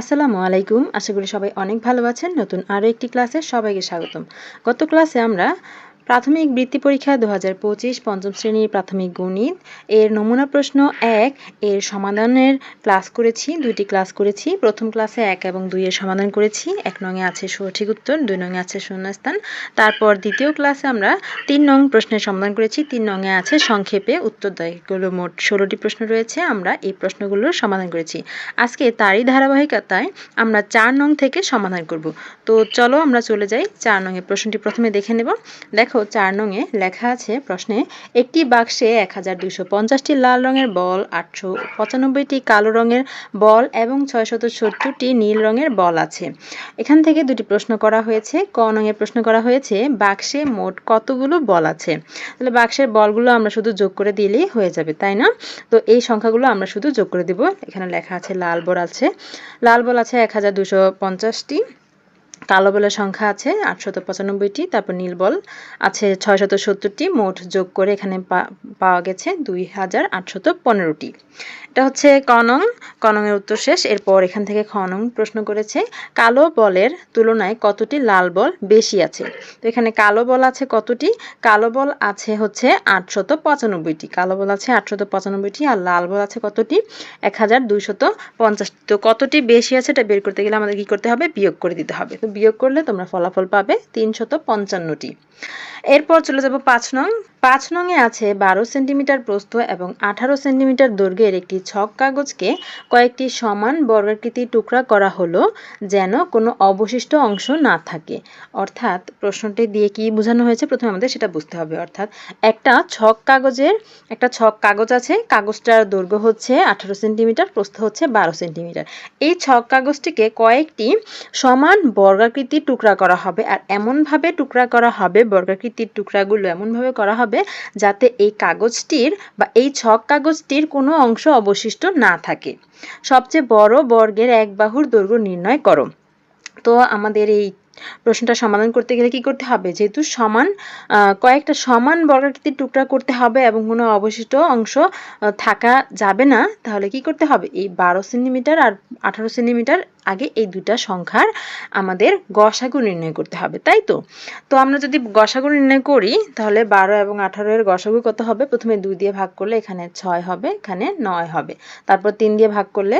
আসসালামু আলাইকুম। আশা করি সবাই অনেক ভালো আছেন। নতুন আরও একটি ক্লাসে সবাইকে স্বাগতম। গত ক্লাসে আমরা প্রাথমিক বৃত্তি পরীক্ষা দু হাজার পঁচিশ পঞ্চম শ্রেণির প্রাথমিক গণিত। এর নমুনা প্রশ্ন এক। এর সমাধানের ক্লাস করেছি, দুইটি ক্লাস করেছি। প্রথম ক্লাসে এক এবং দুইয়ের সমাধান করেছি। এক নঙে আছে সঠিক উত্তর, দুই নঙে আছে শূন্যস্থান। তারপর দ্বিতীয় ক্লাসে আমরা তিন নং প্রশ্নের সমাধান করেছি। তিন নঙে আছে সংক্ষেপে উত্তরদায়কগুলো মোট ষোলোটি প্রশ্ন রয়েছে। আমরা এই প্রশ্নগুলোর সমাধান করেছি। আজকে তারই ধারাবাহিকতায় আমরা চার নং থেকে সমাধান করব। তো চলো আমরা চলে যাই। চার নংয়ের প্রশ্নটি প্রথমে দেখে নেব। দেখো চার নংয়ে লেখা আছে প্রশ্নে, একটি বাক্সে এক হাজার দুইশো পঞ্চাশটি লাল রঙের বল, আটশো পঁচানব্বইটি কালো রঙের বল এবং ছয়শত সত্তরটি নীল রঙের বল আছে। এখান থেকে দুটি প্রশ্ন করা হয়েছে, ক নংয়ের প্রশ্ন করা হয়েছে, বাক্সে মোট কতগুলো বল আছে? তাহলে বাক্সের বলগুলো আমরা শুধু যোগ করে দিলেই হয়ে যাবে, তাই না? তো এই সংখ্যাগুলো আমরা শুধু যোগ করে দিব, এখানে লেখা আছে লাল বল আছে। লাল বল আছে এক হাজার দুশো পঞ্চাশটি কালো বলের সংখ্যা আছে, আটশত পঁচানব্বইটি, তারপর নীল বল আছে ছয়শত সত্তরটি, মোট যোগ করে এখানে পাওয়া গেছে দুই হাজার আটশত পনেরোটি। এটা হচ্ছে কনং, কনংয়ের উত্তর শেষ। এরপর এখান থেকে খনং প্রশ্ন করেছে, কালো বলের তুলনায় কতটি লাল বল বেশি আছে? তো এখানে কালো বল আছে কতটি? কালো বল আছে হচ্ছে আটশত পঁচানব্বইটি। কালো বল আছে আটশত পঁচানব্বইটি আর লাল বল আছে কতটি? এক হাজার দুইশত পঞ্চাশটি তো কতটি বেশি আছে এটা বের করতে গেলে আমাদের কি করতে হবে? বিয়োগ করে দিতে হবে। তো বিয়োগ করলে তোমরা ফলাফল পাবে তিনশত পঞ্চান্নটি। এরপর চলে যাব পাঁচ নং। পাঁচ নংয়ে আছে বারো সেন্টিমিটার প্রস্থ এবং আঠারো সেন্টিমিটার দৈর্ঘ্যের একটি ছক কাগজকে কয়েকটি সমান বর্গাকৃতি টুকরা করা হলো যেন কোনো অবশিষ্ট অংশ না থাকে। অর্থাৎ প্রশ্নটি দিয়ে কি বোঝানো হয়েছে? প্রথমে আমাদের সেটা বুঝতে হবে। অর্থাৎ একটা ছক কাগজের, একটা ছক কাগজ আছে, কাগজটার দৈর্ঘ্য হচ্ছে আঠারো সেন্টিমিটার, প্রস্থ হচ্ছে বারো সেন্টিমিটার। এই ছক কাগজটিকে কয়েকটি সমান বর্গাকৃতি টুকরা করা হবে আর এমনভাবে টুকরা করা হবে, বর্গাকৃতির টুকরাগুলো এমনভাবে করা হবে যাতে এই কাগজটির বা এই ছক কাগজটির কোনো অংশ অবশিষ্ট না থাকে। সবচেয়ে বড় বর্গের এক বাহুর দৈর্ঘ্য নির্ণয় করো। তো আমাদের এই প্রশ্নটা সমাধান করতে গেলে কি করতে হবে? যেহেতু সমান কয়েকটা সমান বর্গাকৃতির টুকরা করতে হবে এবং কোনো অবশিষ্ট অংশ থাকা যাবে না, তাহলে কি করতে হবে? এই বারো সেন্টিমিটার আর আঠারো সেন্টিমিটার আগে এই দুটা সংখ্যার আমাদের গসাগু নির্ণয় করতে হবে, তাই তো? তো আমরা যদি গসাগু নির্ণয় করি, তাহলে বারো এবং আঠারো এর গসাগু কত হবে? প্রথমে দুই দিয়ে ভাগ করলে এখানে ছয় হবে, এখানে নয় হবে। তারপর তিন দিয়ে ভাগ করলে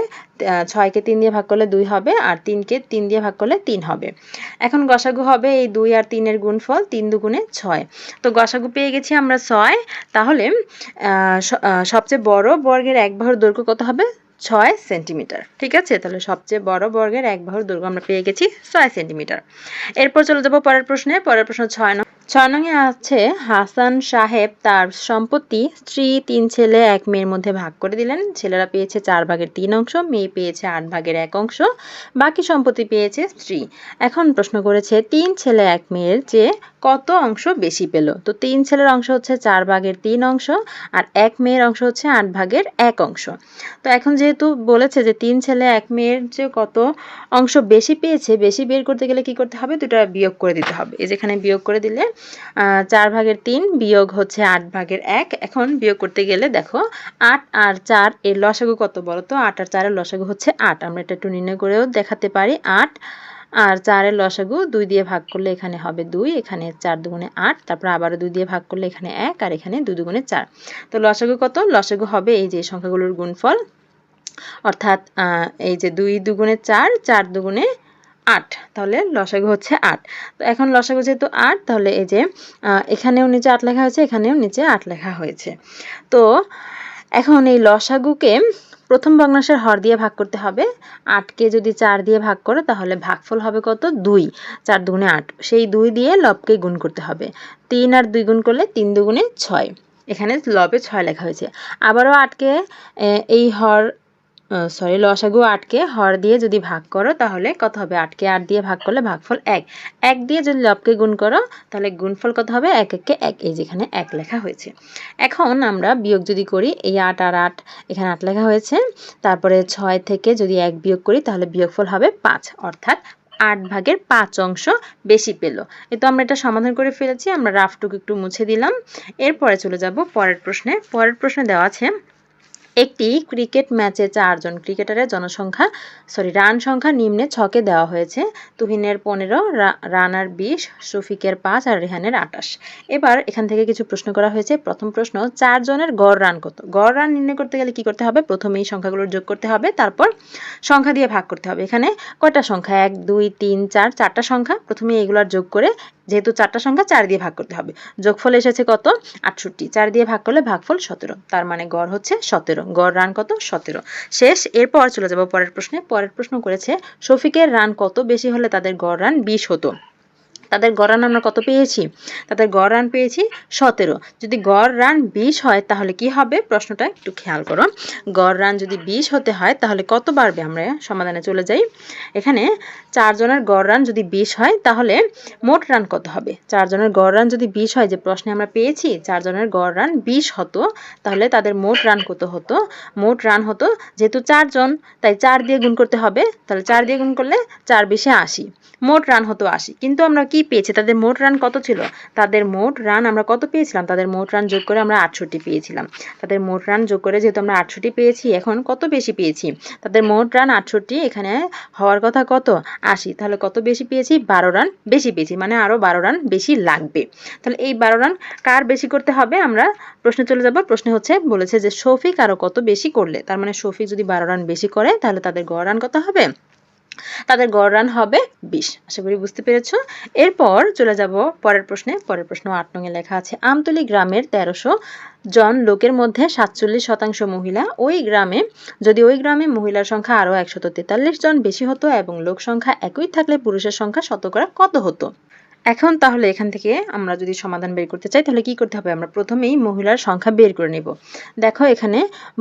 ছয়কে তিন দিয়ে ভাগ করলে দুই হবে, আর তিনকে তিন দিয়ে ভাগ করলে তিন হবে। এখন গসাগু হবে এই দুই আর তিনের গুণফল তিন দুগুণে ছয়। তো গসাগু পেয়ে গেছি আমরা ছয়। তাহলে সবচেয়ে বড় বর্গের এক বাহুর দৈর্ঘ্য কত হবে? ছয় সেন্টিমিটার। ঠিক আছে? তাহলে সবচেয়ে বড় বর্গের এক বাহুর দৈর্ঘ্য আমরা পেয়ে গেছি ছয় সেন্টিমিটার। এরপর চলে যাব পরের প্রশ্নে। পরের প্রশ্ন ছয় নং ছয় আছে, হাসান সাহেব তার সম্পত্তি স্ত্রী, তিন ছেলে, এক মেয়ের মধ্যে ভাগ করে দিলেন। ছেলেরা পেয়েছে চার ভাগের তিন অংশ, মেয়ে পেয়েছে আট ভাগের এক অংশ, বাকি সম্পত্তি পেয়েছে স্ত্রী। এখন প্রশ্ন করেছে, তিন ছেলে, এক মেয়ের চেয়ে কত অংশ বেশি পেল? তো তিন ছেলের অংশ হচ্ছে চার ভাগের তিন অংশ, আর এক মেয়ের অংশ হচ্ছে আট ভাগের এক অংশ। তো এখন যেহেতু বলেছে যে তিন ছেলে, এক মেয়ের যে কত অংশ বেশি পেয়েছে, বেশি বের করতে গেলে কি করতে হবে? দুটা বিয়োগ করে দিতে হবে। এই যেখানে বিয়োগ করে দিলে চার ভাগের তিন বিয়োগ হচ্ছে আট ভাগের এক। এখন বিয়োগ করতে গেলে দেখো, আট আর চার এর লসাগু কত বলো তো? আট আর চারের লসাগু হচ্ছে আট। আমরা এটা একটু নির্ণয় করেও দেখাতে পারি। আট আর চারের লসাগু দুই দিয়ে ভাগ করলে এখানে হবে দুই, এখানে চার দুগুণে আট, তারপর আবারও দুই দিয়ে ভাগ করলে এখানে এক আর এখানে দুই দুগুণে চার। তো লসাগু কত? লসাগু হবে এই যে সংখ্যাগুলোর গুণফল। অর্থাৎ এই যে দুই দুগুণে চার চার দুগুণে আট, তাহলে লসাগু হচ্ছে আট। তো এখন লসাগু যেহেতু আট, তাহলে এই যে এখানেও নিচে আট লেখা হয়েছে, এখানেও নিচে আট লেখা হয়েছে। তো এখন এই লসাগুকে প্রথম ভগ্নাংশের হর দিয়ে ভাগ করতে হবে। আটকে যদি চার দিয়ে ভাগ করো, তাহলে ভাগফল হবে কত? দুই। চার দুগুণে আট। সেই দুই দিয়ে লবকে গুণ করতে হবে। তিন আর দুই গুণ করলে তিন দুগুণে ছয়। এখানে লবে ছয় লেখা হয়েছে। আবারও আটকে এই হর সরি লসাগু আটকে, হর দিয়ে যদি ভাগ করো, তাহলে কত হবে? আটকে আট দিয়ে ভাগ করলে ভাগফল এক। এক দিয়ে যদি লবকে গুণ করো, তাহলে গুণফল কত হবে? এক, এককে এক, এই যেখানে এক লেখা হয়েছে। এখন আমরা বিয়োগ যদি করি, এই আট আর আট, এখানে আট লেখা হয়েছে। তারপরে ছয় থেকে যদি এক বিয়োগ করি, তাহলে বিয়োগফল হবে পাঁচ। অর্থাৎ আট ভাগের পাঁচ অংশ বেশি পেল। এ তো আমরা এটা সমাধান করে ফেলেছি, আমরা রাফটুকু একটু মুছে দিলাম। এরপরে চলে যাব পরের প্রশ্নে। পরের প্রশ্নে দেওয়া আছে একটি ক্রিকেট ম্যাচে চারজন ক্রিকেটারের জনসংখ্যা সরি রান সংখ্যা নিম্নে ছকে দেওয়া হয়েছে। তুহিনের পনেরো রানার বিশ, শফিকের পাঁচ আর রেহানের আটাশ। এবার এখান থেকে কিছু প্রশ্ন করা হয়েছে। প্রথম প্রশ্ন, চারজনের গড় রান কত? গড় রান নির্ণয় করতে গেলে কি করতে হবে? প্রথমে এই সংখ্যাগুলোর যোগ করতে হবে, তারপর সংখ্যা দিয়ে ভাগ করতে হবে। এখানে কয়টা সংখ্যা? এক, দুই, তিন, চার, চারটা সংখ্যা। প্রথমে এগুলার যোগ করে যেহেতু চারটা সংখ্যা চার দিয়ে ভাগ করতে হবে। যোগফল এসেছে কত? আটষট্টি। চার দিয়ে ভাগ করলে ভাগফল সতেরো। তার মানে গড় হচ্ছে সতেরো। গড় রান কত? সতেরো। শেষ, এরপর চলে যাব পরের প্রশ্নে। পরের প্রশ্ন করেছে, শফিকের রান কত বেশি হলে তাদের গড় রান বিশ হতো? তাদের গড় রান আমরা কত পেয়েছি? তাদের গড় রান পেয়েছি সতেরো। যদি গড় রান বিশ হয়, তাহলে কি হবে? প্রশ্নটা একটু খেয়াল করো। গড় রান যদি বিশ হতে হয়, তাহলে কত বাড়বে? আমরা সমাধানে চলে যাই। এখানে চারজনের গড় রান যদি বিশ হয়, তাহলে মোট রান কত হবে? চারজনের গড় রান যদি বিশ হয়, যে প্রশ্নে আমরা পেয়েছি চারজনের গড় রান বিশ হতো, তাহলে তাদের মোট রান কত হতো? মোট রান হতো যেহেতু চারজন তাই চার দিয়ে গুণ করতে হবে। তাহলে চার দিয়ে গুণ করলে চার বিশে আশি। মোট রান হতো আশি। কিন্তু আমরা কি পেয়েছি? তাদের মোট রান কত ছিল? তাদের মোট রান আমরা কত পেয়েছিলাম? তাদের মোট রান যোগ করে আমরা আটষট্টি পেয়েছিলাম। তাদের মোট রান যোগ করে যেহেতু আমরা আটষট্টি পেয়েছি, এখন কত বেশি পেয়েছি? তাদের মোট রান আটষট্টি, এখানে হওয়ার কথা কত? আশি। তাহলে কত বেশি পেয়েছি? বারো রান বেশি পেয়েছি মানে আরও বারো রান বেশি লাগবে। তাহলে এই বারো রান কার বেশি করতে হবে? আমরা প্রশ্নে চলে যাব। প্রশ্নে হচ্ছে, বলেছে যে শফিক আরও কত বেশি করলে? তার মানে শফিক যদি বারো রান বেশি করে, তাহলে তাদের গড় রান কত হবে? তাদের গড় রান হবে বিশ। আশা করি বুঝতে পেরেছ? এরপর চলে যাব পরের প্রশ্নে। পরের প্রশ্ন আট নঙে লেখা আছে, আমতলি গ্রামের তেরোশো জন লোকের মধ্যে সাতচল্লিশ শতাংশ মহিলা। ওই গ্রামে, যদি ওই গ্রামে মহিলার সংখ্যা আরও একশত তেতাল্লিশ জন বেশি হতো এবং লোক সংখ্যা একই থাকলে পুরুষের সংখ্যা শতকরা কত হতো? এখন তাহলে এখান থেকে আমরা যদি সমাধান বের করতে চাই, তাহলে কি করতে হবে? আমরা প্রথমেই মহিলার সংখ্যা বের করে নেব। দেখো এখানে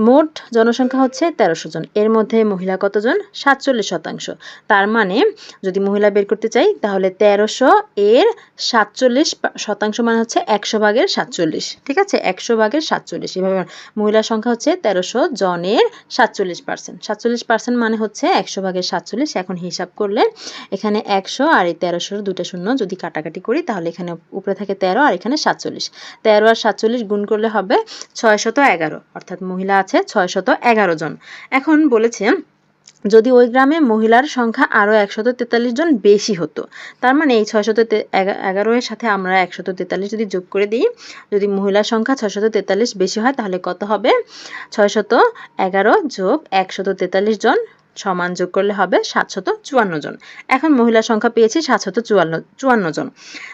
মোট জনসংখ্যা হচ্ছে তেরোশো জন। এর মধ্যে মহিলা কতজন? সাতচল্লিশ শতাংশ। তার মানে যদি মহিলা বের করতে চাই, তাহলে তেরোশো এর সাতচল্লিশ শতাংশ মানে হচ্ছে একশো ভাগের সাতচল্লিশ। ঠিক আছে? একশো ভাগের সাতচল্লিশ। এভাবে মহিলার সংখ্যা হচ্ছে তেরোশো জনের সাতচল্লিশ পার্সেন্ট সাতচল্লিশ পার্সেন্ট মানে হচ্ছে একশো ভাগের সাতচল্লিশ। এখন হিসাব করলে এখানে একশো আর এই তেরোশোর দুটা শূন্য যদি কাটা কাটাকাটি করি, তাহলে এখানে উপরে থাকে তেরো আর এখানে সাতচল্লিশ। তেরো আর সাতচল্লিশ গুণ করলে হবে ছয়শত এগারো, অর্থাৎ মহিলা আছে ছয়শত এগারো জন। এখন বলেছে, যদি ওই গ্রামে মহিলার সংখ্যা আরও একশত তেতাল্লিশ জন বেশি হতো, তার মানে এই ছয়শত এগারো এর সাথে আমরা একশত তেতাল্লিশ যদি যোগ করে দিই, যদি মহিলার সংখ্যা ছয়শত তেতাল্লিশ বেশি হয়, তাহলে কত হবে? ছয়শত এগারো যোগ একশত তেতাল্লিশ জন সমান যোগ করলে হবে সাতশত চুয়ান্ন জন। এখন মহিলা সংখ্যা পেয়েছি সাতশত চুয়ান্ন চুয়ান্ন জন।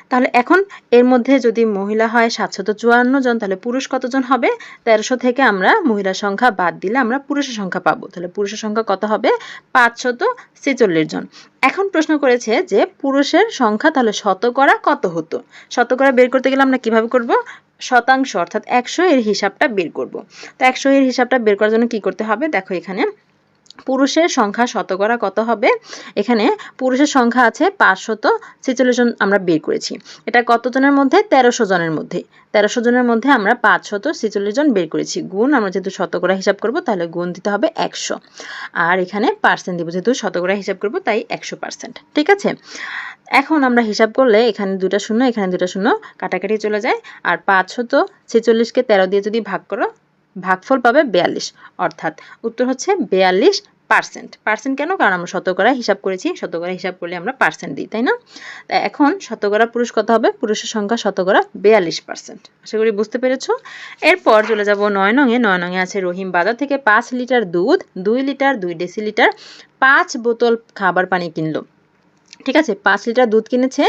তাহলে এখন এর মধ্যে যদি মহিলা হয় সাতশত চুয়ান্ন জন, তাহলে পুরুষ কতজন হবে? তেরোশো থেকে আমরা মহিলার সংখ্যা বাদ দিলে আমরা পুরুষের সংখ্যা পাবো। তাহলে পুরুষের সংখ্যা কত হবে? পাঁচশত ছেচল্লিশ জন। এখন প্রশ্ন করেছে যে পুরুষের সংখ্যা তাহলে শতকরা কত হতো? শতকরা বের করতে গেলে আমরা কীভাবে করব? শতাংশ, অর্থাৎ একশো এর হিসাবটা বের করব। তো একশো এর হিসাবটা বের করার জন্য কি করতে হবে? দেখো এখানে পুরুষের সংখ্যা শতকরা কত হবে? এখানে পুরুষের সংখ্যা আছে পাঁচশত ছেচল্লিশ জন আমরা বের করেছি। এটা কতজনের মধ্যে? তেরোশো জনের মধ্যে। তেরোশো জনের মধ্যে আমরা পাঁচশত ছেচল্লিশ জন বের করেছি। গুণ আমরা যেহেতু শতকরা হিসাব করব, তাহলে গুণ দিতে হবে একশো। আর এখানে পার্সেন্ট দিব, যেহেতু শতকরা হিসাব করব, তাই একশো পার্সেন্ট ঠিক আছে? এখন আমরা হিসাব করলে এখানে দুটা শূন্য, এখানে দুটা শূন্য, কাটাকাটি চলে যায়। আর পাঁচশত ছেচল্লিশকে তেরো দিয়ে যদি ভাগ করো ভাগফল পাবে বেয়াল্লিশ। অর্থাৎ উত্তর হচ্ছে বেয়াল্লিশ পার্সেন্ট পার্সেন্ট কেন? কারণ আমরা শতকরা হিসাব করেছি, শতকরা হিসাব করলে আমরা পার্সেন্ট দিই, তাই না? তাই এখন শতকরা পুরুষ কত হবে? পুরুষের সংখ্যা শতকরা বেয়াল্লিশ পার্সেন্ট আশা করি বুঝতে পেরেছ? এরপর চলে যাব নয় নঙে নয় নঙে আছে রহিম বাজার থেকে পাঁচ লিটার দুধ, দুই লিটার, দুই ডেসিলিটার পাঁচ বোতল খাবার পানি কিনলো। ঠিক আছে, পাঁচ লিটার দুধ কিনেছে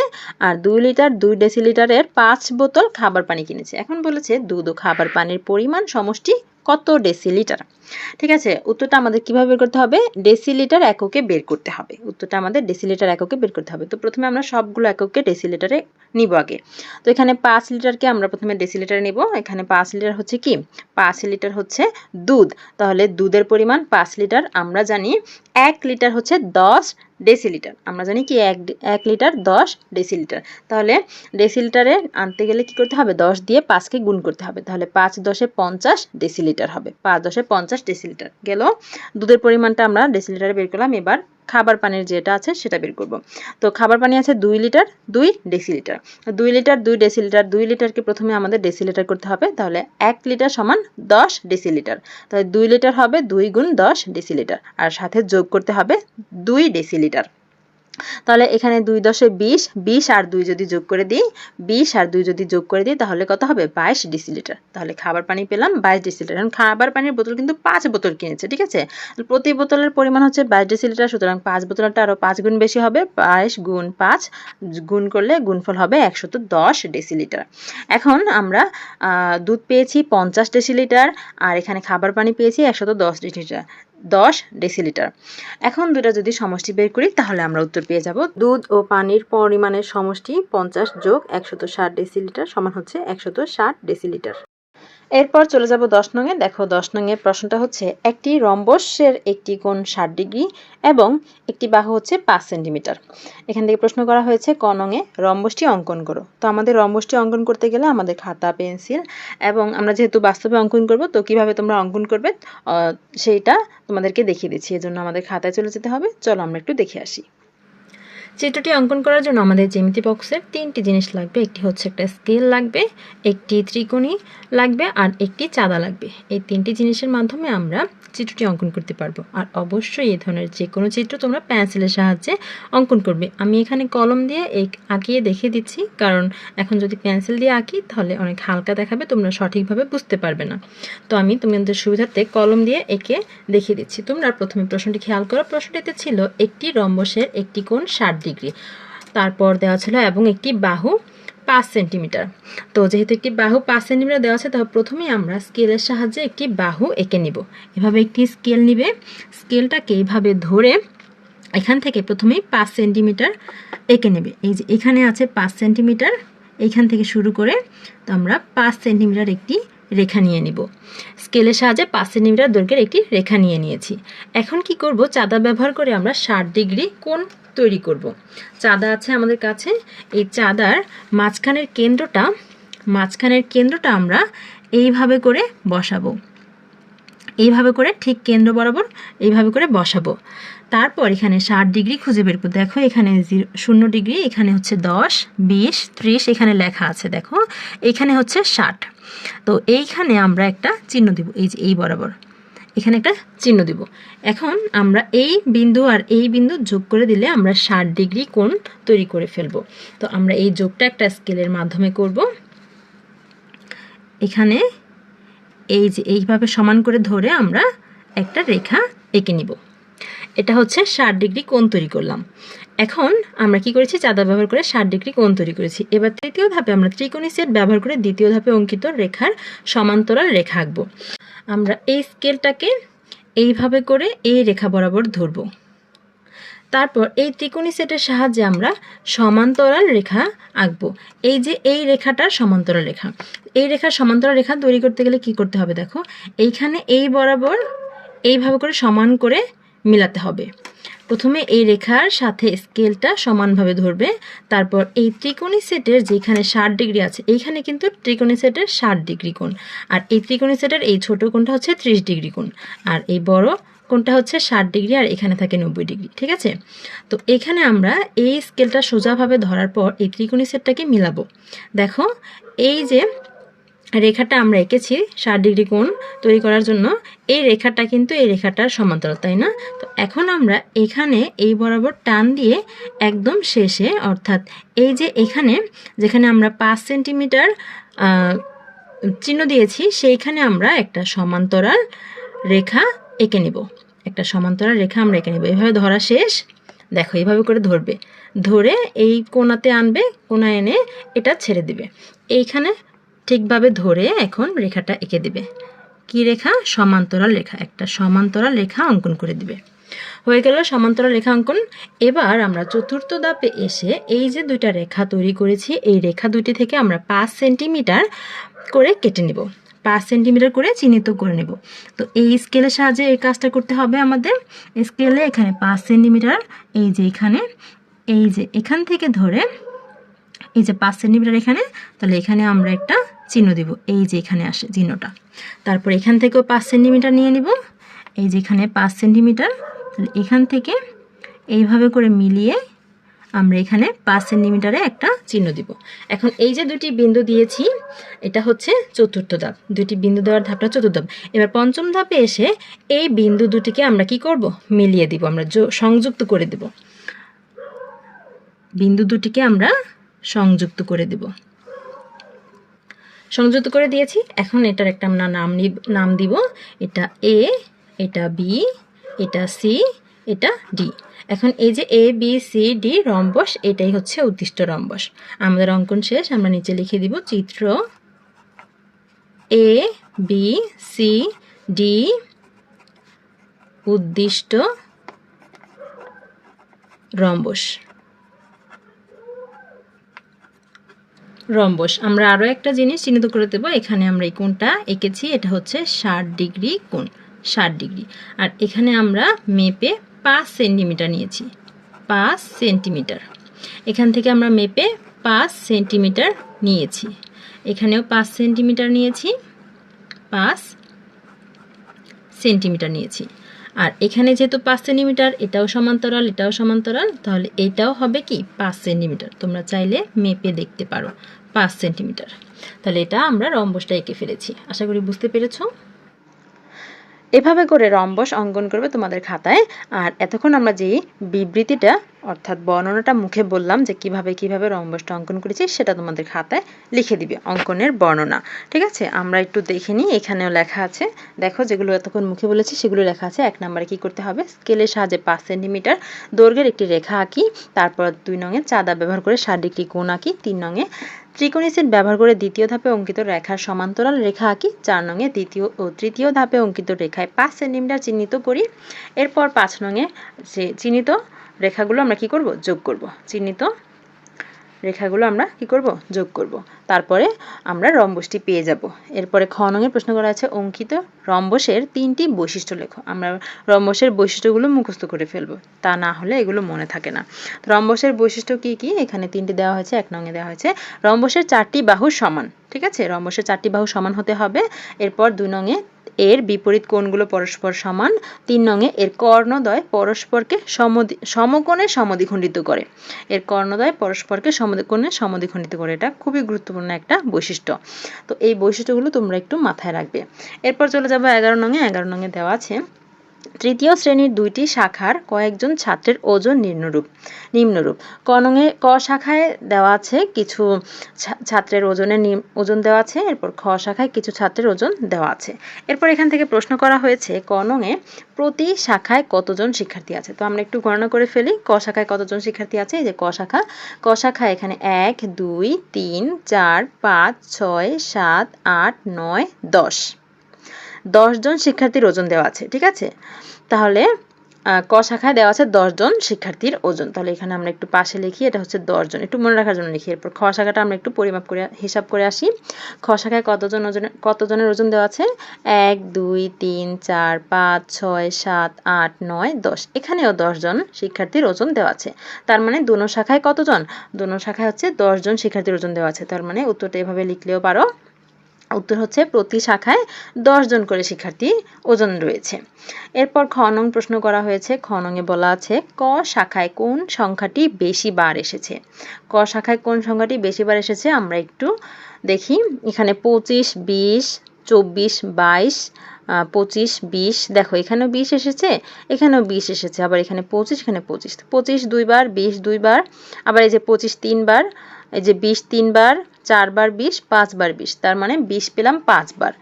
আর দুই লিটার দুই ডেসিলিটারের পাঁচ বোতল খাবার পানি কিনেছে। এখন বলেছে দুধ ও খাবার পানির পরিমাণ সমষ্টি কত ডেসিলিটার? ঠিক আছে, উত্তরটা আমাদের কীভাবে বের করতে হবে? ডেসিলিটার এককে বের করতে হবে। উত্তরটা আমাদের ডেসিলিটার এককে বের করতে হবে। তো প্রথমে আমরা সবগুলো এককে ডেসিলিটারে নিব আগে। তো এখানে পাঁচ লিটারকে আমরা প্রথমে ডেসিলিটারে নিব। এখানে পাঁচ লিটার হচ্ছে কি? পাঁচ লিটার হচ্ছে দুধ। তাহলে দুধের পরিমাণ পাঁচ লিটার। আমরা জানি এক লিটার হচ্ছে দশ ডেসিলিটার আমরা জানি কি এক এক লিটার দশ ডেসিলিটার তাহলে ডেসিলিটারে আনতে গেলে কি করতে হবে? দশ দিয়ে পাঁচকে গুণ করতে হবে। তাহলে পাঁচ দশে পঞ্চাশ ডেসিলিটার হবে। পাঁচ দশে পঞ্চাশ ডেসিলিটার গেল? দুধের পরিমাণটা আমরা ডেসিলিটারে বের করলাম। এবার খাবার পানির যেটা আছে সেটা বের করব। তো খাবার পানি আছে দুই লিটার, দুই ডেসিলিটার দুই লিটার, দুই ডেসিলিটার দুই লিটারকে প্রথমে আমাদের ডেসিলিটার করতে হবে। তাহলে এক লিটার সমান দশ ডেসিলিটার তাহলে দুই লিটার হবে দুই গুণ দশ ডেসিলিটার আর সাথে যোগ করতে হবে দুই ডেসিলিটার তাহলে এখানে দুই দশে বিশ বিশ আর দুই যদি যোগ করে দিই, বিশ আর দুই যদি যোগ করে দিই, তাহলে কত হবে? বাইশ ডিসিলিটার তাহলে খাবার পানি পেলাম বাইশ ডিসিলিটার এখন খাবার পানির বোতল কিন্তু পাঁচ বোতল কিনেছে, ঠিক আছে? প্রতি বোতলের পরিমাণ হচ্ছে বাইশ ডিসিলিটার সুতরাং পাঁচ বোতলটা আরও পাঁচ গুণ বেশি হবে, বাইশ গুণ পাঁচ গুণ করলে গুণফল হবে একশত দশ ডেসিলিটার এখন আমরা দুধ পেয়েছি পঞ্চাশ ডেসিলিটার আর এখানে খাবার পানি পেয়েছি একশত দশ ডেসিলিটার দশ ডেসিলিটার এখন দুটা যদি সমষ্টি বের করি, তাহলে আমরা উত্তর পেয়ে যাব দুধ ও পানির পরিমাণের সমষ্টি পঞ্চাশ যোগ একশত ষাট ডেসিলিটার সমান হচ্ছে একশত ষাট ডেসিলিটার এরপর চলে যাব দশ নঙে দেখো দশ নঙের প্রশ্নটা হচ্ছে, একটি রম্বসের একটি কোণ ষাট ডিগ্রি এবং একটি বাহু হচ্ছে পাঁচ সেন্টিমিটার। এখান থেকে প্রশ্ন করা হয়েছে, ক নঙে রম্বসটি অঙ্কন করো। তো আমাদের রম্বসটি অঙ্কন করতে গেলে আমাদের খাতা, পেন্সিল এবং আমরা যেহেতু বাস্তবে অঙ্কন করব, তো কীভাবে তোমরা অঙ্কন করবে সেইটা তোমাদেরকে দেখিয়ে দিচ্ছি। এজন্য আমাদের খাতায় চলে যেতে হবে। চলো আমরা একটু দেখে আসি। চিত্রটি অঙ্কন করার জন্য আমাদের জ্যামিতি বক্সের তিনটি জিনিস লাগবে। একটি হচ্ছে একটা স্কেল লাগবে, একটি ত্রিকোণী লাগবে আর একটি চাঁদা লাগবে। এই তিনটি জিনিসের মাধ্যমে আমরা চিত্রটি অঙ্কন করতে পারব। আর অবশ্যই এই ধরনের যে কোনো চিত্র তোমরা পেন্সিলের সাহায্যে অঙ্কন করবে। আমি এখানে কলম দিয়ে আঁকিয়ে দেখিয়ে দিচ্ছি, কারণ এখন যদি পেন্সিল দিয়ে আঁকি, তাহলে অনেক হালকা দেখাবে, তোমরা সঠিকভাবে বুঝতে পারবে না। তো আমি তোমাদের সুবিধার্থে কলম দিয়ে এঁকে দেখিয়ে দিচ্ছি। তোমরা প্রথমে প্রশ্নটি খেয়াল করো। প্রশ্নটিতে ছিল, একটি রম্বসের একটি কোণ ষাট ডিগ্রি। তারপর দেওয়া ছিল, এবং একটি বাহু পাঁচ সেন্টিমিটার। তো যেহেতু একটি বাহু পাঁচ সেন্টিমিটার দেওয়া আছে, তাহলে প্রথমেই আমরা স্কেলের সাহায্যে একটি বাহু এঁকে নিব। এভাবে একটি স্কেল নিবে। স্কেলটাকে এইভাবে ধরে এখান থেকে প্রথমেই পাঁচ সেন্টিমিটার এঁকে নেবে। এই যে এখানে আছে পাঁচ সেন্টিমিটার, এইখান থেকে শুরু করে তো আমরা পাঁচ সেন্টিমিটার একটি রেখা নিয়ে নিব। স্কেলের সাহায্যে পাঁচ সেন্টিমিটার দৈর্ঘ্যের একটি রেখা নিয়ে নিয়েছি। এখন কি করব? চাঁদা ব্যবহার করে আমরা ষাট ডিগ্রি কোন তৈরি করব। চাঁদা আছে আমাদের কাছে। এই চাঁদার মাঝখানের কেন্দ্রটা মাঝখানের কেন্দ্রটা আমরা এইভাবে করে বসাবো। এইভাবে করে ঠিক কেন্দ্র বরাবর এইভাবে করে বসাবো। তারপর এখানে ষাট ডিগ্রি খুঁজে বের করব দেখো এখানে শূন্য ডিগ্রি, এখানে হচ্ছে দশ, বিশ, ত্রিশ, এখানে লেখা আছে, দেখো। এখানে হচ্ছে ষাট। তো এইখানে আমরা একটা চিহ্ন দিব, এই যে এই বরাবর। এখানে একটা চিহ্ন দিব। এখন আমরা এই বিন্দু আর এই বিন্দু যোগ করে দিলে আমরা ষাট ডিগ্রি কোণ তৈরি করে ফেলব। তো আমরা এই যোগটা একটা স্কেলের মাধ্যমে করব। এখানে এই যে এইভাবে সমান করে ধরে আমরা একটা রেখা এঁকে নিব। এটা হচ্ছে ষাট ডিগ্রি কোণ তৈরি করলাম। এখন আমরা কি করেছি? চাঁদা ব্যবহার করে ষাট ডিগ্রি কোণ তৈরি করেছি। এবার তৃতীয় ধাপে আমরা ত্রিকোণী সেট ব্যবহার করে দ্বিতীয় ধাপে অঙ্কিত রেখার সমান্তরাল রেখা আঁকবো। আমরা এই স্কেলটাকে এইভাবে করে এই রেখা বরাবর ধরব। তারপর এই ত্রিকোণী সেটের সাহায্যে আমরা সমান্তরাল রেখা আঁকবো। এই যে এই রেখাটার সমান্তরাল রেখা। এই রেখার সমান্তরাল রেখা তৈরি করতে গেলে কি করতে হবে দেখো? এইখানে এই বরাবর এইভাবে করে সমান করে মিলাতে হবে। প্রথমে এই রেখার সাথে স্কেলটা সমানভাবে ধরবে। তারপর এই ত্রিকোণী সেটের যেখানে ষাট ডিগ্রি আছে, এইখানে কিন্তু ত্রিকোণী সেটের ষাট ডিগ্রি কোণ। আর এই ত্রিকোণী সেটের এই ছোট কোণটা হচ্ছে ত্রিশ ডিগ্রি কোণ। আর এই বড় কোণটা হচ্ছে ষাট ডিগ্রি আর এখানে থাকে নব্বই ডিগ্রি, ঠিক আছে? তো এখানে আমরা এই স্কেলটা সোজাভাবে ধরার পর এই ত্রিকোণী সেটটাকে মিলাবো। দেখো, এই যে রেখাটা আমরা এঁকেছি ষাট ডিগ্রি কোণ তৈরি করার জন্য। এই রেখাটা কিন্তু এই রেখাটার সমান্তরাল, তাই না? তো এখন আমরা এখানে এই বরাবর টান দিয়ে একদম শেষে, অর্থাৎ এই যে এখানে, যেখানে আমরা পাঁচ সেন্টিমিটার চিহ্ন দিয়েছি, সেইখানে আমরা একটা সমান্তরাল রেখা এঁকে নেব। একটা সমান্তরাল রেখা আমরা এঁকে নেব। এভাবে ধরা শেষ। দেখো এইভাবে করে ধরবে। ধরে এই কোনাতে আনবে কোনা এনে এটা ছেড়ে দিবে। এইখানে ঠিকভাবে ধরে এখন রেখাটা এঁকে দিবে। কি রেখা? সমান্তরাল রেখা। একটা সমান্তরাল রেখা অঙ্কন করে দিবে। হয়ে গেল সমান্তরাল রেখা অঙ্কন। এবার আমরা চতুর্থ দাপে এসে এই যে দুইটা রেখা তৈরি করেছি, এই রেখা দুইটি থেকে আমরা পাঁচ সেন্টিমিটার করে কেটে নেব। পাঁচ সেন্টিমিটার করে চিহ্নিত করে নেব। তো এই স্কেলের সাহায্যে এই কাজটা করতে হবে আমাদের। স্কেলে এখানে পাঁচ সেন্টিমিটার, এই যে এখানে, এই যে এখান থেকে ধরে, এই যে পাঁচ সেন্টিমিটার এখানে, তাহলে এখানে আমরা একটা চিহ্ন দিব, এই যে এখানে আসে চিহ্নটা। তারপর এখান থেকেও পাঁচ সেন্টিমিটার নিয়ে নিব, এই যে এখানে পাঁচ সেন্টিমিটার। এখান থেকে এইভাবে করে মিলিয়ে আমরা এখানে পাঁচ সেন্টিমিটারে একটা চিহ্ন দিব। এখন এই যে দুটি বিন্দু দিয়েছি, এটা হচ্ছে চতুর্থ ধাপ। দুটি বিন্দু দেওয়ার ধাপটা চতুর্থ ধাপ। এবার পঞ্চম ধাপে এসে এই বিন্দু দুটিকে আমরা কি করব? মিলিয়ে দিব, আমরা সংযুক্ত করে দেব। বিন্দু দুটিকে আমরা সংযুক্ত করে দেব। সংযুক্ত করে দিয়েছি। এখন এটার একটা আমরা নাম নাম দিব। এটা এ এটা বি এটা সি এটা ডি এখন এই যে A B C D rhombus, এটাই হচ্ছে উদ্দিষ্ট রম্বস। আমাদের অঙ্কন শেষ, আমরা নিচে লিখে দিব চিত্র এ বি সি ডি উদ্দিষ্ট রম্বস। রম্বস। আমরা আরও একটা জিনিস চিহ্নিত করে দেবো, এখানে আমরা এই কোণটা এঁকেছি, এটা হচ্ছে ষাট ডিগ্রি কোণ, ষাট ডিগ্রি। আর এখানে আমরা মেপে পাঁচ সেন্টিমিটার নিয়েছি, পাঁচ সেন্টিমিটার। এখান থেকে আমরা মেপে পাঁচ সেন্টিমিটার নিয়েছি। এখানেও পাঁচ সেন্টিমিটার নিয়েছি, পাঁচ সেন্টিমিটার নিয়েছি। আর এখানে যেহেতু পাঁচ সেন্টিমিটার, এটাও সমান্তরাল এটাও সমান্তরাল, তাহলে এটাও হবে কি? পাঁচ সেন্টিমিটার। তোমরা চাইলে মেপে দেখতে পারো। পাঁচ সেন্টিমিটার। তাহলে এটা আমরা রম্বসটা এঁকে ফেলেছি। আশা করি বুঝতে পেরেছ? এভাবে করে রম্বস অঙ্কন করবে তোমাদের খাতায়। আর এতক্ষণ আমরা যেই বিবৃতিটা, অর্থাৎ বর্ণনাটা মুখে বললাম যে কীভাবে কীভাবে রম্বসটা অঙ্কন করেছি, সেটা তোমাদের খাতায় লিখে দিবে অঙ্কনের বর্ণনা। ঠিক আছে? আমরা একটু দেখে নিই। এখানেও লেখা আছে। দেখো, যেগুলো এতক্ষণ মুখে বলেছি, সেগুলো লেখা আছে। এক নম্বরে কি করতে হবে? স্কেলের সাহায্যে পাঁচ সেন্টিমিটার। দৈর্ঘ্যের একটি রেখা আঁকি। তারপর দুই নঙে চাঁদা ব্যবহার করে ষাট ডিগ্রি কোণ আঁকি। তিন নঙে ত্রিকোণী সেট ব্যবহার করে দ্বিতীয় ধাপে অঙ্কিত রেখার সমান্তরাল রেখা আঁকি। চার নঙে দ্বিতীয় ও তৃতীয় ধাপে অঙ্কিত রেখায় পাঁচ সেন্টিমিটার চিহ্নিত করি। এরপর পাঁচ নঙে যে চিহ্নিত রেখাগুলো আমরা কি করব? যোগ করব। চিহ্নিত রেখাগুলো আমরা কি করব? যোগ করব। তারপরে আমরা রম্বসটি পেয়ে যাব। এরপরে খ নঙের প্রশ্ন করা আছে, অঙ্কিত রম্বসের তিনটি বৈশিষ্ট্য লেখো। আমরা রম্বসের বৈশিষ্ট্যগুলো মুখস্থ করে ফেলব। তা না হলে এগুলো মনে থাকে না। রম্বসের বৈশিষ্ট্য কি কি? এখানে তিনটি দেওয়া হয়েছে, এক নঙে দেওয়া হয়েছে, রম্বসের চারটি বাহু সমান, ঠিক আছে? রম্বসের চারটি বাহু সমান হতে হবে। এরপর দুই নঙে এর বিপরীত কোণগুলো পরস্পর সমান। তিন নঙে এর কর্ণদ্বয় পরস্পরকে সমদি সমকোণে সমদ্বিখণ্ডিত করে। এর কর্ণদ্বয় পরস্পরকে সমকোণে সমদ্বিখণ্ডিত করে। এটা খুবই গুরুত্বপূর্ণ একটা বৈশিষ্ট্য। তো এই বৈশিষ্ট্যগুলো তোমরা একটু মাথায় রাখবে। এরপর চলে যাব এগারো নঙে। এগারো নঙে দেওয়া আছে তৃতীয় শ্রেণির দুইটি শাখার কয়েকজন ছাত্রের ওজন নিম্নরূপ নিম্নরূপ। ক নঙে ক শাখায় দেওয়া আছে কিছু ছাত্রের ওজনের নিম- ওজন দেওয়া আছে, এরপর খ শাখায় কিছু ছাত্রের ওজন দেওয়া আছে। এরপর এখান থেকে প্রশ্ন করা হয়েছে ক নঙে প্রতি শাখায় কতজন শিক্ষার্থী আছে? তো আমরা একটু গণনা করে ফেলি, ক শাখায় কতজন শিক্ষার্থী আছে? এই যে ক শাখা, ক শাখায় এখানে এক, দুই, তিন, চার, পাঁচ, ছয়, সাত, আট, নয়, দশ। জন শিক্ষার্থীর ওজন দেওয়া আছে, ঠিক আছে? তাহলে ক শাখায় দেওয়া আছে জন শিক্ষার্থীর ওজন। তাহলে এখানে আমরা একটু পাশে লিখি, এটা হচ্ছে জন। একটু মনে রাখার জন্য লিখি। এরপর খ শাখাটা আমরা একটু পরিমাপ করে, হিসাব করে আসি। খ শাখায় কতজন ওজন কতজনের ওজন দেওয়া আছে? এক, দুই, তিন, চার, পাঁচ, ছয়, সাত, আট, নয়, দশ। এখানেও জন শিক্ষার্থীর ওজন দেওয়া আছে। তার মানে দোনো শাখায় কতজন? দোনো শাখায় হচ্ছে জন শিক্ষার্থীর ওজন দেওয়া আছে। তার মানে উত্তরটা এভাবে লিখলেও পারো। উত্তর হচ্ছে প্রতি শাখায় জন করে শিক্ষার্থী ওজন রয়েছে। এরপর খ নং প্রশ্ন করা হয়েছে, খ নংয়ে বলা আছে, ক শাখায় কোন সংখ্যাটি বেশি বার এসেছে? ক শাখায় কোন সংখ্যাটি বেশি বার এসেছে? আমরা একটু দেখি। এখানে পঁচিশ, বিশ, চব্বিশ, বাইশ পঁচিশ, বিশ, দেখো এখানেও বিশ এসেছে, এখানেও বিশ এসেছে, আবার এখানে পঁচিশ এখানে পঁচিশ। পঁচিশ দুইবার, বিশ দুইবার, আবার এই যে পঁচিশ তিনবার এই যে বিশ তিনবার, চারবার বিশ, পাঁচবার বিশ, তার মানে বিশ পেলাম পাঁচবার।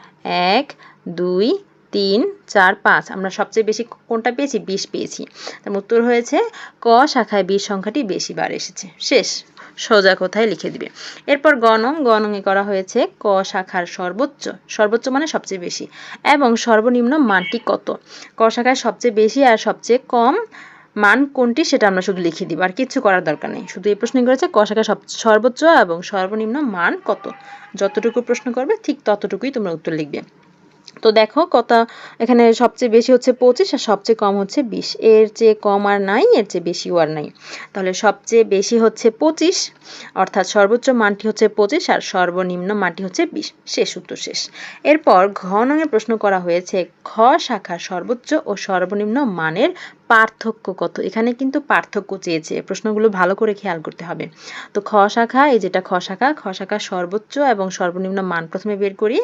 এক, দুই, তিন, চার, পাঁচ, আমরা সবচেয়ে বেশি কোনটা পেয়েছি? বিশ পেয়েছি। তার উত্তর হয়েছে ক শাখায় বিশ সংখ্যাটি বেশি বার এসেছে। শেষ। সোজা কোথায় লিখে দিবে? এরপর গণং গণঙে করা হয়েছে ক শাখার সর্বোচ্চ। সর্বোচ্চ মানে সবচেয়ে বেশি। এবং সর্বনিম্ন মানটি কত? ক শাখায় সবচেয়ে বেশি আর সবচেয়ে কম মান কোনটি সেটা আমরা শুধু লিখে দিব, আর কিচ্ছু করার দরকার নেই। শুধু এই প্রশ্ন করেছে ক শাখায় সব সর্বোচ্চ এবং সর্বনিম্ন মান কত? যতটুকু প্রশ্ন করবে, ঠিক ততটুকুই তোমরা উত্তর লিখবে। তো দেখো, কত এখানে সবচেয়ে বেশি হচ্ছে পঁচিশ, আর সবচেয়ে কম হচ্ছে বিশ। এর চেয়ে কম আর নাই, এর চেয়ে বেশিও আর নাই। তাহলে সবচেয়ে বেশি হচ্ছে পঁচিশ, অর্থাৎ সর্বোচ্চ মানটি হচ্ছে পঁচিশ, আর সর্বনিম্ন মানটি হচ্ছে বিশ। শেষ উত্তর শেষ। এরপর ঘ নঙে প্রশ্ন করা হয়েছে, খ শাখার সর্বোচ্চ ও সর্বনিম্ন মানের পার্থক্য কত? এখানে কিন্তু পার্থক্য চেয়েছে। প্রশ্নগুলো ভালো করে খেয়াল করতে হবে। তো খ শাখা, এই যেটা খ শাখা খ শাখা সর্বোচ্চ এবং সর্বনিম্ন মান প্রথমে বের করি।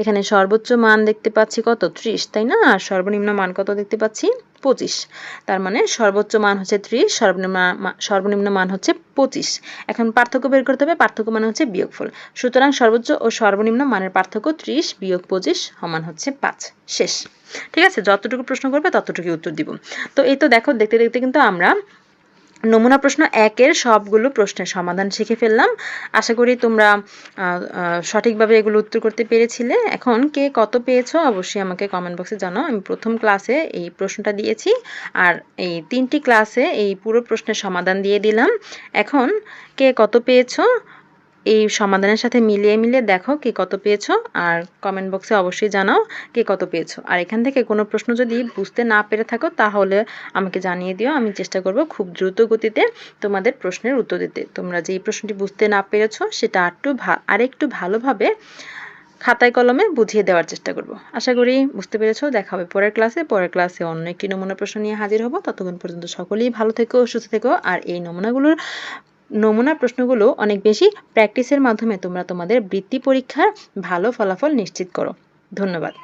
এখানে সর্বোচ্চ মান দেখতে পাচ্ছি কত? ত্রিশ, তাই না? আর সর্বনিম্ন মান কত দেখতে পাচ্ছি? পঁচিশ। তার মানে সর্বোচ্চ মান হচ্ছে ত্রিশ, সর্বনিম্ন সর্বনিম্ন মান হচ্ছে পঁচিশ। এখন পার্থক্য বের করতে হবে। পার্থক্য মানে হচ্ছে বিয়োগফল। সুতরাং সর্বোচ্চ ও সর্বনিম্ন মানের পার্থক্য ত্রিশ বিয়োগ পঁচিশ সমান হচ্ছে পাঁচ। শেষ। ঠিক আছে? যতটুকু প্রশ্ন করবে ততটুকু উত্তর দিব। তো এই তো দেখো, দেখতে দেখতে কিন্তু আমরা নমুনা প্রশ্ন একের সবগুলো প্রশ্নের সমাধান শিখে ফেললাম। আশা করি তোমরা সঠিকভাবে এগুলো উত্তর করতে পেরেছিলে। এখন কে কত পেয়েছ অবশ্যই আমাকে কমেন্ট বক্সে জানাও। আমি প্রথম ক্লাসে এই প্রশ্নটা দিয়েছি আর এই তিনটি ক্লাসে এই পুরো প্রশ্নের সমাধান দিয়ে দিলাম। এখন কে কত পেয়েছ এই সমাধানের সাথে মিলিয়ে মিলিয়ে দেখো কে কত পেয়েছ আর কমেন্ট বক্সে অবশ্যই জানাও কে কত পেয়েছ। আর এখান থেকে কোনো প্রশ্ন যদি বুঝতে না পেরে থাকো, তাহলে আমাকে জানিয়ে দিও, আমি চেষ্টা করব খুব দ্রুত গতিতে তোমাদের প্রশ্নের উত্তর দিতে। তোমরা যেই প্রশ্নটি বুঝতে না পেরেছ, সেটা আরটু ভা- আরেকটু ভালোভাবে খাতায় কলমে বুঝিয়ে দেওয়ার চেষ্টা করব। আশা করি বুঝতে পেরেছ, দেখা হবে পরের ক্লাসে পরের ক্লাসে অন্য একটি নমুনা প্রশ্ন নিয়ে হাজির হব। ততক্ষণ পর্যন্ত সকলেই ভালো থেকো, সুস্থ থেকো। আর এই নমুনাগুলোর নমুনা প্রশ্নগুলো অনেক বেশি প্র্যাকটিসের মাধ্যমে তোমরা তোমাদের বৃত্তি পরীক্ষার ভালো ফলাফল নিশ্চিত করো। ধন্যবাদ।